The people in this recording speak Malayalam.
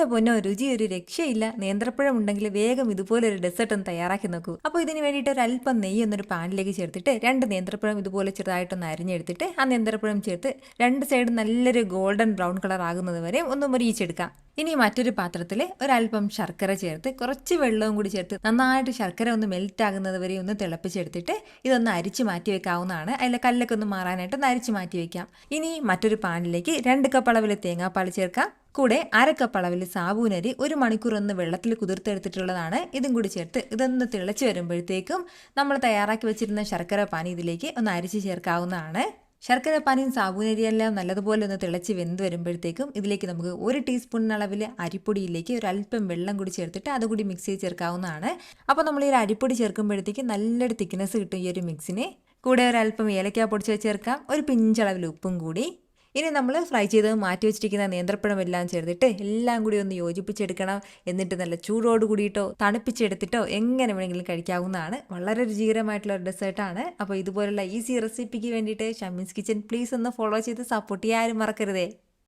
എന്റെ പൊന്നോ രുചി ഒരു രക്ഷയില്ല. നേന്ത്രപ്പഴം ഉണ്ടെങ്കിൽ വേഗം ഇതുപോലെ ഒരു ഡെസേർട്ട് ഒന്ന് തയ്യാറാക്കി നോക്കൂ. അപ്പോൾ ഇതിന് വേണ്ടിയിട്ട് ഒരു അല്പം നെയ്യ് ഒന്നൊരു പാനിലേക്ക് ചേർത്തിട്ട് രണ്ട് നേന്ത്രപ്പഴം ഇതുപോലെ ചെറുതായിട്ടൊന്ന് അരിഞ്ഞെടുത്തിട്ട് ആ നേന്ത്രപ്പഴം ചേർത്ത് രണ്ട് സൈഡ് നല്ലൊരു ഗോൾഡൻ ബ്രൗൺ കളർ ആകുന്നത് വരെ ഒന്ന് മുരിയിച്ചെടുക്കാം. ഇനി മറ്റൊരു പാത്രത്തിൽ ഒരല്പം ശർക്കര ചേർത്ത് കുറച്ച് വെള്ളവും കൂടി ചേർത്ത് നന്നായിട്ട് ശർക്കര ഒന്ന് മെൽറ്റ് ആകുന്നത് വരെ ഒന്ന് തിളപ്പിച്ചെടുത്തിട്ട് ഇതൊന്ന് അരിച്ച് മാറ്റി വെക്കാവുന്നതാണ്. അതിലെ കല്ലൊക്കെ ഒന്ന് മാറാനായിട്ട് ഒന്ന് അരിച്ച് മാറ്റി വെക്കാം. ഇനി മറ്റൊരു പാനിലേക്ക് രണ്ട് കപ്പ് അളവിൽ തേങ്ങാപ്പാൽ ചേർക്കാം. കൂടെ അര കപ്പ് അളവിൽ സാബൂനരി ഒരു മണിക്കൂർ ഒന്ന് വെള്ളത്തിൽ കുതിർത്തെടുത്തിട്ടുള്ളതാണ്. ഇതും കൂടി ചേർത്ത് ഇതൊന്ന് തിളച്ച് വരുമ്പോഴത്തേക്കും നമ്മൾ തയ്യാറാക്കി വെച്ചിരുന്ന ശർക്കര പാനി ഇതിലേക്ക് ഒന്ന് അരിച്ച് ചേർക്കാവുന്നതാണ്. ശർക്കര പാനിയും സാബൂനരിയെല്ലാം നല്ലതുപോലെ ഒന്ന് തിളച്ച് വെന്ത് വരുമ്പോഴത്തേക്കും ഇതിലേക്ക് നമുക്ക് ഒരു ടീസ്പൂൺ അളവിൽ അരിപ്പൊടിയിലേക്ക് ഒരു അല്പം വെള്ളം കൂടി ചേർത്തിട്ട് അതുകൂടി മിക്സ് ചെയ്ത് ചേർക്കാവുന്നതാണ്. അപ്പോൾ നമ്മൾ ഈ ഒരു അരിപ്പൊടി ചേർക്കുമ്പോഴത്തേക്ക് നല്ലൊരു തിക്നെസ് കിട്ടും ഈ ഒരു മിക്സിന് കൂടെ ഒരു അല്പം ഏലക്ക പൊടിച്ച് ചേർക്കാം. ഒരു പിഞ്ചളവിൽ ഉപ്പും കൂടി. ഇനി നമ്മൾ ഫ്രൈ ചെയ്ത് മാറ്റി വെച്ചിരിക്കുന്ന നേന്ത്രപ്പഴം എല്ലാം ചേർത്തിട്ട് എല്ലാം കൂടി ഒന്ന് യോജിപ്പിച്ചെടുക്കണം. എന്നിട്ട് നല്ല ചൂടോട് കൂടിയിട്ടോ തണുപ്പിച്ചെടുത്തിട്ടോ എങ്ങനെ വേണമെങ്കിലും കഴിക്കാവുന്നതാണ്. വളരെ രുചികരമായിട്ടുള്ള ഒരു ഡെസേർട്ടാണ് അപ്പോൾ ഇതുപോലുള്ള ഈസി റെസിപ്പിക്ക് വേണ്ടിയിട്ട് ഷമീൻസ് കിച്ചൻ പ്ലീസ് ഒന്ന് ഫോളോ ചെയ്ത് സപ്പോർട്ട് ചെയ്യാനും മറക്കരുതേ.